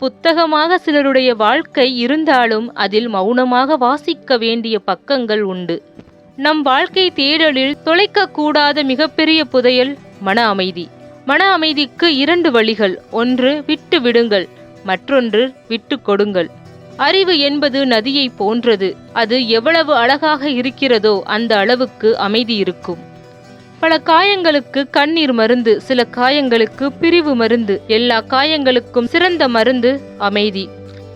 புத்தகமாக சிலருடைய வாழ்க்கை இருந்தாலும் அதில் மௌனமாக வாசிக்க வேண்டிய பக்கங்கள் உண்டு. நம் வாழ்க்கை தேடலில் தொலைக்கக்கூடாத மிகப்பெரிய புதையல் மன அமைதி. மன அமைதிக்கு இரண்டு வழிகள். ஒன்று விட்டு விடுங்கள். மற்றொன்று விட்டு கொடுங்கள். அறிவு என்பது நதியை போன்றது. அது எவ்வளவு அழகாக இருக்கிறதோ அந்த அளவுக்கு அமைதி இருக்கும். பல காயங்களுக்கு கண்ணீர் மருந்து சில காயங்களுக்கு பிரிவு மருந்து எல்லா காயங்களுக்கும் சிறந்த மருந்து அமைதி.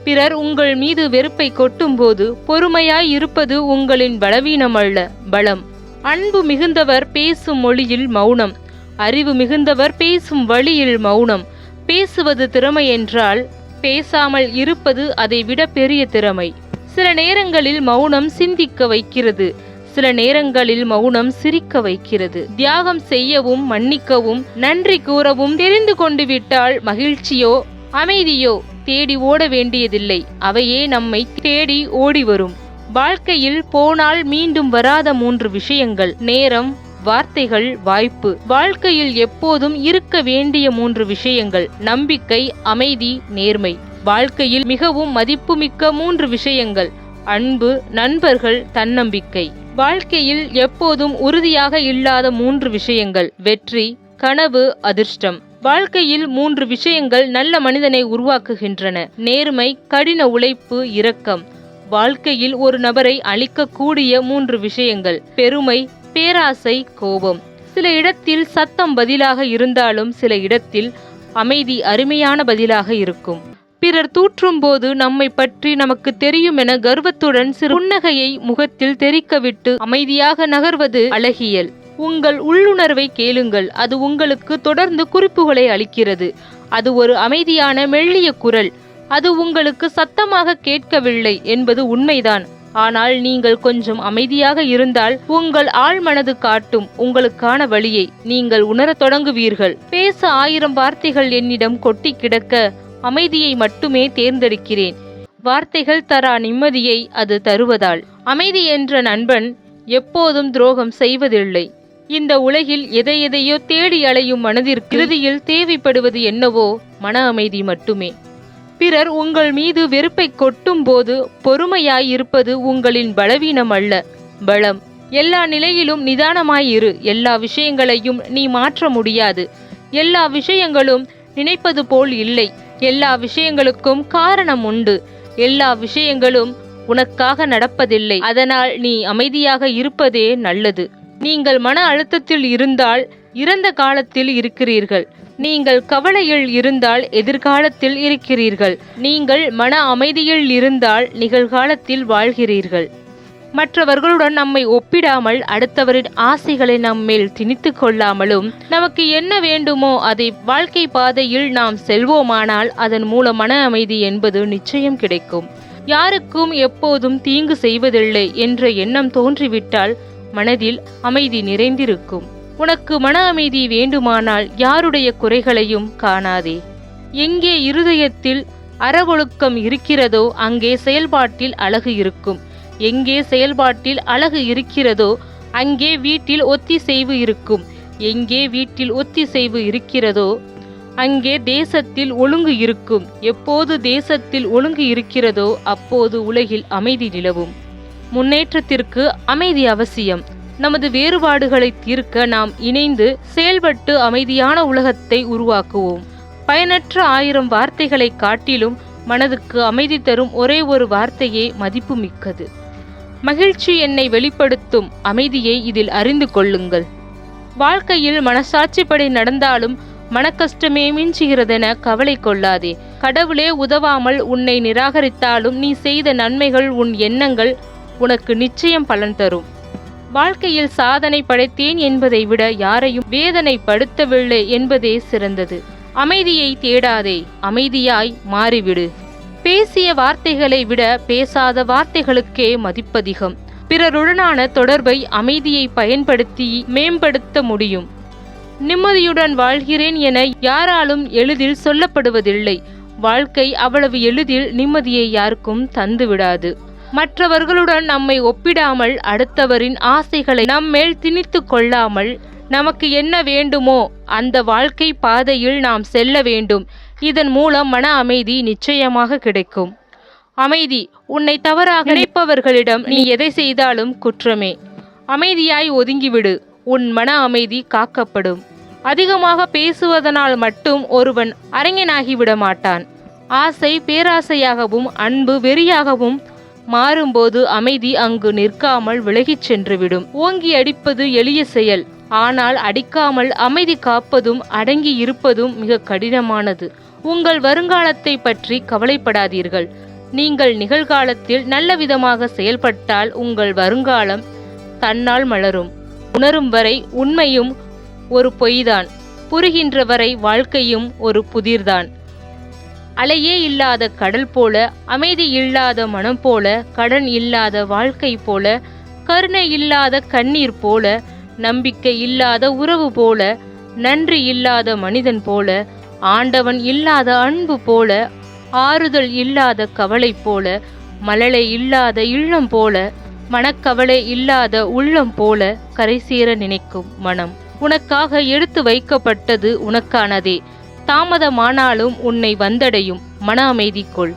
பிறர் உங்கள் மீது வெறுப்பை கொட்டும்போது பொறுமையாய் இருப்பது உங்களின் பலவீனம் அல்ல பலம். அன்பு மிகுந்தவர் பேசும் மொழியில் மௌனம் அறிவு மிகுந்தவர் பேசும் வழியில் மௌனம். பேசுவது திறமை என்றால் பேசாமல் இருப்பது அதைவிட பெரிய திறமை. சில நேரங்களில் மௌனம் சிந்திக்க வைக்கிறது சில நேரங்களில் மௌனம் சிரிக்க வைக்கிறது. தியாகம் செய்யவும் மன்னிக்கவும் நன்றி கூறவும் தெரிந்து கொண்டு விட்டால் மகிழ்ச்சியோ அமைதியோ தேடி ஓட வேண்டியதில்லை. அவையே நம்மை தேடி ஓடி வரும். வாழ்க்கையில் போனால் மீண்டும் வராத மூன்று விஷயங்கள். நேரம் வார்த்தைகள் வாய்ப்பு. வாழ்க்கையில் எப்போதும் இருக்க வேண்டிய மூன்று விஷயங்கள். நம்பிக்கை அமைதி நேர்மை. வாழ்க்கையில் மிகவும் மதிப்புமிக்க மூன்று விஷயங்கள். அன்பு நண்பர்கள் தன்னம்பிக்கை. வாழ்க்கையில் எப்போதும் உறுதியாக இல்லாத மூன்று விஷயங்கள். வெற்றி கனவு அதிர்ஷ்டம். வாழ்க்கையில் மூன்று விஷயங்கள் நல்ல மனிதனை உருவாக்குகின்றன. நேர்மை கடின உழைப்பு இரக்கம். வாழ்க்கையில் ஒரு நபரை அழிக்கக்கூடிய மூன்று விஷயங்கள். பெருமை பேராசை கோபம். சில இடத்தில் சத்தம் பதிலாக இருந்தாலும் சில இடத்தில் அமைதி அருமையான பதிலாக இருக்கும். பிறர் தூற்றும் போது நம்மை பற்றி நமக்கு தெரியும் என கர்வத்துடன் சிறு புன்னகையை முகத்தில் தெரிக்கவிட்டு அமைதியாக நகர்வது அழகியல். உங்கள் உள்ளுணர்வை கேளுங்கள். அது உங்களுக்கு தொடர்ந்து குறிப்புகளை அளிக்கிறது. அது ஒரு அமைதியான மெல்லிய குரல். அது உங்களுக்கு சத்தமாக கேட்கவில்லை என்பது உண்மைதான். ஆனால் நீங்கள் கொஞ்சம் அமைதியாக இருந்தால் உங்கள் ஆழ்மனது காட்டும் உங்களுக்கான வழியை நீங்கள் உணரத் தொடங்குவீர்கள். பேச ஆயிரம் வார்த்தைகள் என்னிடம் கொட்டி கிடக்க அமைதியை மட்டுமே தேர்ந்தெடுக்கிறேன். வார்த்தைகள் தரா நிம்மதியை அது தருவதால். அமைதி என்ற நண்பன் எப்போதும் துரோகம் செய்வதில்லை. இந்த உலகில் எதை எதையோ தேடி அலையும் மனதிற்கு இறுதியில் தேவைப்படுவது என்னவோ மன அமைதி மட்டுமே. பிறர் உங்கள் மீது வெறுப்பை கொட்டும் போது பொறுமையாய் இருப்பது உங்களின் பலவீனம் அல்ல பலம். எல்லா நிலையிலும் நிதானமாயிரு எல்லா விஷயங்களையும் நீ மாற்ற முடியாது. எல்லா விஷயங்களும் நினைப்பது போல் இல்லை. எல்லா விஷயங்களுக்கும் காரணம் உண்டு. எல்லா விஷயங்களும் உனக்காக நடப்பதில்லை. அதனால் நீ அமைதியாக இருப்பதே நல்லது. நீங்கள் மன அழுத்தத்தில் இருந்தால் இறந்த காலத்தில் இருக்கிறீர்கள். நீங்கள் கவலையில் இருந்தால் எதிர்காலத்தில் இருக்கிறீர்கள். நீங்கள் மன அமைதியில் இருந்தால் நிகழ்காலத்தில் வாழ்கிறீர்கள். மற்றவர்களுடன் நம்மை ஒப்பிடாமல் அடுத்தவரின் ஆசைகளை நம்மேல் திணித்து கொள்ளாமலும் நமக்கு என்ன வேண்டுமோ அதை வாழ்க்கை பாதையில் நாம் செல்வோமானால் அதன் மூலம் மன அமைதி என்பது நிச்சயம் கிடைக்கும். யாருக்கும் எப்போதும் தீங்கு செய்வதில்லை என்ற எண்ணம் தோன்றிவிட்டால் மனதில் அமைதி நிறைந்திருக்கும். உனக்கு மன அமைதி வேண்டுமானால் யாருடைய குறைகளையும் காணாதே. எங்கே இருதயத்தில் அறவொழுக்கம் இருக்கிறதோ அங்கே செயல்பாட்டில் அழகு இருக்கும். எங்கே செயல்பாட்டில் அழகு இருக்கிறதோ அங்கே வீட்டில் ஒத்திசைவு இருக்கும். எங்கே வீட்டில் ஒத்திசைவு இருக்கிறதோ அங்கே தேசத்தில் ஒழுங்கு இருக்கும். எப்போது தேசத்தில் ஒழுங்கு இருக்கிறதோ அப்போது உலகில் அமைதி நிலவும். முன்னேற்றத்திற்கு அமைதி அவசியம். நமது வேறுபாடுகளை தீர்க்க நாம் இணைந்து செயல்பட்டு அமைதியான உலகத்தை உருவாக்குவோம். பயனற்ற ஆயிரம் வார்த்தைகளை காட்டிலும் மனதுக்கு அமைதி தரும் ஒரே ஒரு வார்த்தையே மதிப்புமிக்கது. மகிழ்ச்சி என்னை வெளிப்படுத்தும் அமைதியை இதில் அறிந்து கொள்ளுங்கள். வாழ்க்கையில் மனசாட்சிப்படி நடந்தாலும் மனக்கஷ்டமே மிஞ்சுகிறதென கவலை கொள்ளாதே. கடவுளே உதவாமல் உன்னை நிராகரித்தாலும் நீ செய்த நன்மைகள் உன் எண்ணங்கள் உனக்கு நிச்சயம் பலன் தரும். வாழ்க்கையில் சாதனை படைத்தேன் என்பதை விட யாரையும் வேதனைப்படுத்தவில்லை என்பதே சிறந்தது. அமைதியை தேடாதே. அமைதியாய் மாறிவிடு. பேசிய வார்த்தைகளை விட பேசாத வார்த்தைகளுக்கே மதிப்பதிகம். பிறருடனான தொடர்பை அமைதியை பயன்படுத்தி மேம்படுத்த முடியும். நிம்மதியுடன் வாழ்கிறேன் என யாராலும் எளிதில் சொல்லப்படுவதில்லை. வாழ்க்கை அவ்வளவு எளிதில் நிம்மதியை யாருக்கும் தந்துவிடாது. மற்றவர்களுடன் நம்மை ஒப்பிடாமல் அடுத்தவரின் ஆசைகளை நம்மேல் திணித்து கொள்ளாமல் நமக்கு என்ன வேண்டுமோ அந்த வாழ்க்கை பாதையில் நாம் செல்ல வேண்டும். இதன் மூலம் மன அமைதி நிச்சயமாக கிடைக்கும். அமைதி உன்னை தவறாக நினைப்பவர்களிடம் நீ எதை செய்தாலும் குற்றமே. அமைதியாய் ஒதுங்கிவிடு உன் மன அமைதி காக்கப்படும். அதிகமாக பேசுவதனால் மட்டும் ஒருவன் அறிஞனாகிவிட மாட்டான். ஆசை பேராசையாகவும் அன்பு வெறியாகவும் மாறும்போது அமைதி அங்கு நிற்காமல் விலகிச் சென்றுவிடும். ஓங்கி அடிப்பது எளிய செயல் ஆனால் அடிக்காமல் அமைதி காப்பதும் அடங்கி இருப்பதும் மிக கடினமானது. உங்கள் வருங்காலத்தை பற்றி கவலைப்படாதீர்கள். நீங்கள் நிகழ்காலத்தில் நல்ல விதமாக செயல்பட்டால் உங்கள் வருங்காலம் தன்னால் மலரும். உணரும் வரை உண்மையும் ஒரு பொய்தான். புரிகின்ற வரை வாழ்க்கையும் ஒரு புதிர்தான். அலையே இல்லாத கடல் போல அமைதி இல்லாத மனம் போல கடன் இல்லாத வாழ்க்கை போல கருணை இல்லாத கண்ணீர் போல நம்பிக்கை இல்லாத உறவு போல நன்றி இல்லாத மனிதன் போல ஆண்டவன் இல்லாத அன்பு போல ஆறுதல் இல்லாத கவலை போல மழலை இல்லாத இல்லம் போல மனக்கவலை இல்லாத உள்ளம் போல கரைசேர நினைக்கும் மனம். உனக்காக எடுத்து வைக்கப்பட்டது உனக்கானதே. தாமதமானாலும் உன்னை வந்தடையும். மன அமைதிக்குள்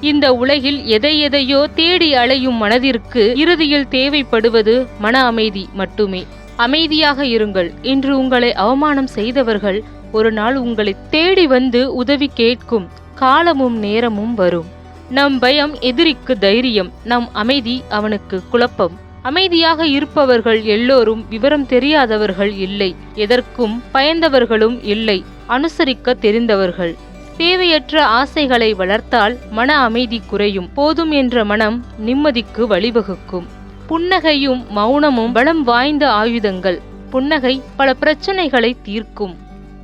இந்த உலகில் எதை எதையோ தேடி அலையும் மனதிற்கு இறுதியில் தேவைப்படுவது மன அமைதி மட்டுமே. அமைதியாக இருங்கள். இன்று உங்களை அவமானம் செய்தவர்கள் ஒரு நாள் உங்களை தேடி வந்து உதவி கேட்கும் காலமும் நேரமும் வரும். நம் பயம் எதிரிக்கு தைரியம் நம் அமைதி அவனுக்கு குழப்பம். அமைதியாக இருப்பவர்கள் எல்லோரும் விவரம் தெரியாதவர்கள் இல்லை எதற்கும் பயந்தவர்களும் இல்லை அனுசரிக்க தெரிந்தவர்கள். தேவையற்ற ஆசைகளை வளர்த்தால் மன அமைதி குறையும் போதும் என்ற மனம் நிம்மதிக்கு வழிவகுக்கும். புன்னகையும் மௌனமும் பலம் வாய்ந்த ஆயுதங்கள் புன்னகை பல பிரச்சனைகளை தீர்க்கும்.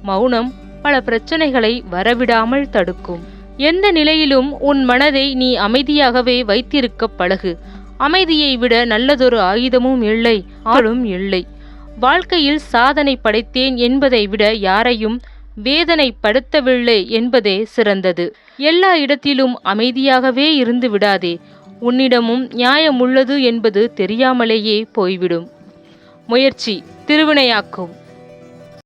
மௌனம் பல பிரச்சனைகளை வரவிடாமல் தடுக்கும். எந்த நிலையிலும் உன் மனதை நீ அமைதியாகவே வைத்திருக்க பழகு. அமைதியை விட நல்லதொரு ஆயுதமும் இல்லை ஆளும் இல்லை. வாழ்க்கையில் சாதனை படைத்தேன் என்பதை விட யாரையும் வேதனைப்படுத்தவில்லை என்பதே சிறந்தது. எல்லா இடத்திலும் அமைதியாகவே இருந்து விடாதே. உன்னிடமும் நியாயம் உள்ளது என்பது தெரியாமலேயே போய்விடும். முயற்சி திருவினையாக்கும்.